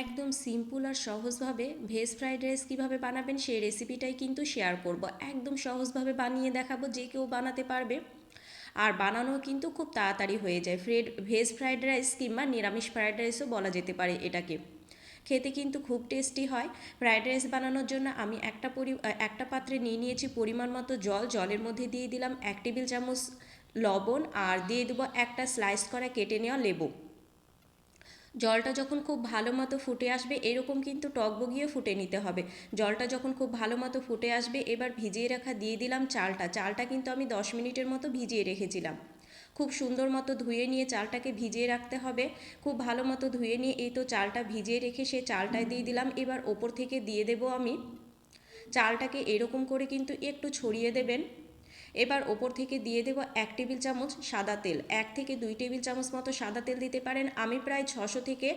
একদম সিম্পল আর সহজভাবে veg fried rice কীভাবে বানাবেন সেই রেসিপিটাই কিন্তু শেয়ার করব। একদম সহজভাবে বানিয়ে দেখাবো, যে কেউ বানাতে পারবে। আর বানানো কিন্তু খুব তাড়াতাড়ি হয়ে যায়। ফ্রেড ভেজ ফ্রাইড রাইস কিংবা নিরামিষ ফ্রাইড রাইসও বলা যেতে পারে এটাকে। খেতে কিন্তু খুব টেস্টি হয়। ফ্রাইড রাইস বানানোর জন্য আমি একটা পরি, একটা পাত্রে নিয়ে নিয়েছি পরিমাণ মতো জল। জলের মধ্যে দিয়ে দিলাম এক টেবিল চামচ লবণ আর দিয়ে দেবো একটা স্লাইস করা কেটে নেওয়া লেবু। জলটা যখন খুব ভালো মতো ফুটে আসবে, এরকম কিন্তু টক বগিয়ে ফুটে নিতে হবে। জলটা যখন খুব ভালো মতো ফুটে আসবে, এবার ভিজিয়ে রাখা দিয়ে দিলাম চালটা। চালটা কিন্তু আমি দশ মিনিটের মতো ভিজিয়ে রেখেছিলাম। খুব সুন্দর মতো ধুয়ে নিয়ে চালটাকে ভিজিয়ে রাখতে হবে। খুব ভালো মতো ধুয়ে নিয়ে এই তো চালটা ভিজিয়ে রেখে সে চালটায় দিয়ে দিলাম। এবার ওপর থেকে দিয়ে দেবো আমি। চালটাকে এরকম করে কিন্তু একটু ছড়িয়ে দেবেন। এবার ওপর থেকে দিয়ে দেবো এক টেবিল চামচ সাদা তেল। এক থেকে দুই টেবিল চামচ মতো সাদা তেল দিতে পারেন। আমি প্রায় ছশো থেকে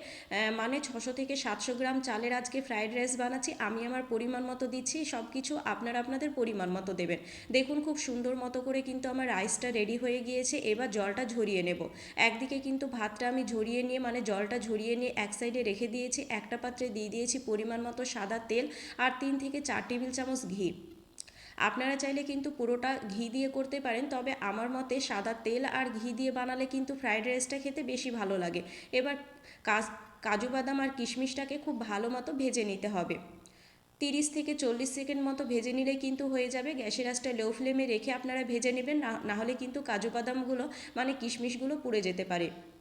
মানে ছশো থেকে সাতশো গ্রাম চালের আজকে ফ্রাইড রাইস বানাচ্ছি। আমি আমার পরিমাণ মতো দিচ্ছি সব কিছু আপনারা আপনাদের পরিমাণ মতো দেবেন। দেখুন খুব সুন্দর মতো করে কিন্তু আমার রাইসটা রেডি হয়ে গিয়েছে। এবার জলটা ঝরিয়ে নেব। একদিকে কিন্তু ভাতটা আমি ঝরিয়ে নিয়ে মানে জলটা ঝরিয়ে নিয়ে এক সাইডে রেখে দিয়েছি। একটা পাত্রে দিয়ে দিয়েছি পরিমাণ মতো সাদা তেল আর তিন থেকে চার টেবিল চামচ ঘি। আপনারা চাইলে কিন্তু পুরোটা ঘি দিয়ে করতে পারেন, তবে আমার মতে সাদা তেল আর ঘি দিয়ে বানালে কিন্তু ফ্রায়েড রাইসটা খেতে বেশি ভালো লাগে। এবার কাজ, কাজু বাদাম আর কিশমিশটাকে খুব ভালো মতো ভেজে নিতে হবে। তিরিশ থেকে চল্লিশ সেকেন্ড মতো ভেজে নিলে কিন্তু হয়ে যাবে, গ্যাসের আঁচটা লো ফ্লেমে রেখে আপনারা ভেজে নেবেন, না নাহলে কিন্তু কাজু বাদামগুলো মানে কিশমিশগুলো পুড়ে যেতে পারে।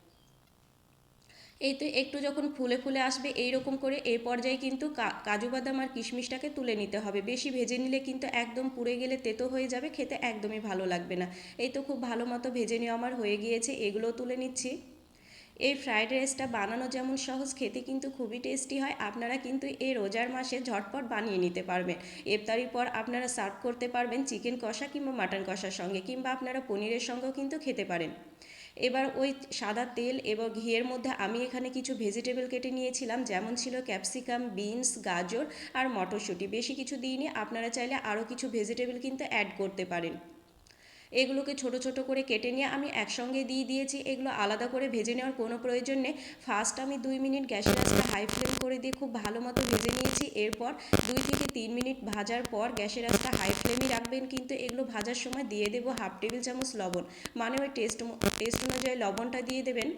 এই তো একটু যখন ফুলে ফুলে আসবে এই রকম করে এই পর্যায়ে কিন্তু কাজু বাদাম আর কিশমিশটাকে তুলে নিতে হবে। বেশি ভেজে নিলে কিন্তু একদম পুড়ে গেলে তেতো হয়ে যাবে, খেতে একদমই ভালো লাগবে না। এই তো খুব ভালো মতো ভেজে নেওয়া আমার হয়ে গিয়েছে এগুলো তুলে নিচ্ছি। এই ফ্রায়েড রাইসটা বানানো যেমন সহজ, খেতে কিন্তু খুবই টেস্টি হয়। আপনারা কিন্তু এই রোজার মাসে ঝটপট বানিয়ে নিতে পারবেন। ইফতারির পর আপনারা সার্ভ করতে পারবেন চিকেন কষা কিংবা মাটন কষার সঙ্গে, কিংবা আপনারা পনিরের সঙ্গেও কিন্তু খেতে পারেন। এবার ওই সাদা তেল এবং ঘিয়ের মধ্যে আমি এখানে কিছু ভেজিটেবল কেটে নিয়েছিলাম, যেমন ছিল ক্যাপসিকাম বিনস গাজর আর মটরশুঁটি। বেশি কিছু দিইনি, আপনারা চাইলে আরও কিছু ভেজিটেবল কিন্তু অ্যাড করতে পারেন। এগুলোকে ছোট ছোট করে কেটে নিয়ে আমি একসঙ্গে দিয়ে দিয়েছি। এগুলো আলাদা করে ভেজে নেওয়ার কোনো প্রয়োজন নেই। ফার্স্ট আমি দুই মিনিট গ্যাসের আঁচটা হাই ফ্লেম করে দিয়ে খুব ভালো মতো ভেজে নিয়েছি। এরপর দুই থেকে তিন মিনিট ভাজার পর গ্যাসের আঁচটা হাই ফ্লেমই রাখবেন। কিন্তু এগুলো ভাজার সময় দিয়ে দেবো হাফ টেবিল চামচ লবণ। মানে ওই টেস্ট টেস্ট অনুযায়ী লবণটা দিয়ে দেবেন।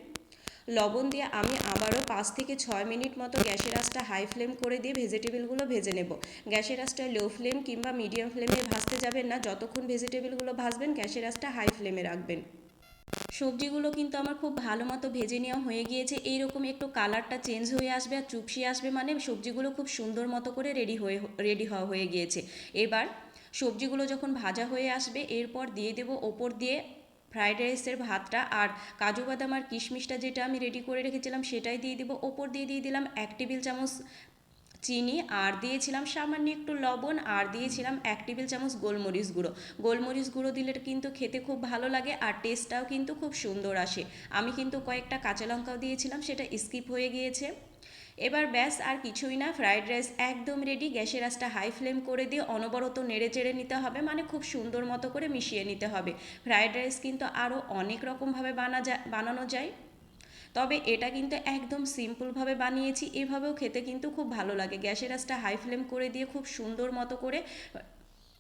লবণ দিয়ে আমি আবারও পাঁচ থেকে ছয় মিনিট মতো গ্যাসের আঁচটা হাই ফ্লেম করে দিয়ে ভেজিটেবলগুলো ভেজে নেব। গ্যাসের আঁচটা লো ফ্লেম কিংবা মিডিয়াম ফ্লেমে ভাজতে যাবেন না, যতক্ষণ ভেজিটেবলগুলো ভাজবেন, গ্যাসের আঁচটা হাই ফ্লেমে রাখবেন। সবজিগুলো কিন্তু আমার খুব ভালো মতো ভেজে নেওয়া হয়ে গিয়েছে, এইরকম একটু কালারটা চেঞ্জ হয়ে আসবে আর চুপসি আসবে মানে সবজিগুলো খুব সুন্দর মতো করে রেডি হয়ে রেডি হওয়া হয়ে গিয়েছে। এবার সবজিগুলো যখন ভাজা হয়ে আসবে, এরপর দিয়ে দেব ওপর দিয়ে ফ্রাইড রাইসের ভাতটা আর কাজু বাদাম আর কিশমিশটা যেটা আমি রেডি করে রেখেছিলাম সেটাই দিয়ে দিব। ওপর দিয়ে দিয়ে দিলাম এক টেবিল চামচ চিনি আর দিয়েছিলাম সামান্য একটু লবণ আর দিয়েছিলাম এক টেবিল চামচ গোলমরিচ গুঁড়ো। গোলমরিচ গুঁড়ো দিলে কিন্তু খেতে খুব ভালো লাগে আর টেস্টটাও কিন্তু খুব সুন্দর আসে। আমি কিন্তু কয়েকটা কাঁচা লঙ্কাও দিয়েছিলাম, সেটা স্কিপ হয়ে গিয়েছে। এবার ব্যাস আর কিছুই না, ফ্রাইড রাইস একদম রেডি গ্যাসের আঁচটা হাই ফ্লেম করে দিয়ে অনবরত নেড়ে চেড়ে নিতে হবে মানে খুব সুন্দর মতো করে মিশিয়ে নিতে হবে। ফ্রাইড রাইস কিন্তু আরও অনেক রকমভাবে বানা যায়, বানানো যায়। তবে এটা কিন্তু একদম সিম্পলভাবে বানিয়েছি, এভাবেও খেতে কিন্তু খুব ভালো লাগে। গ্যাসের আঁচটা হাই ফ্লেম করে দিয়ে খুব সুন্দর মতো করে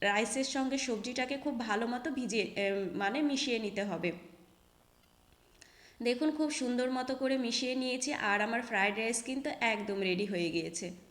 রাইসের সঙ্গে সবজিটাকে খুব ভালো মতো ভিজিয়ে মানে মিশিয়ে নিতে হবে। দেখুন, খুব সুন্দর মতো করে মিশিয়ে নিয়েছি আর আমার ফ্রায়েড রাইস কিন্তু একদম রেডি হয়ে গিয়েছে।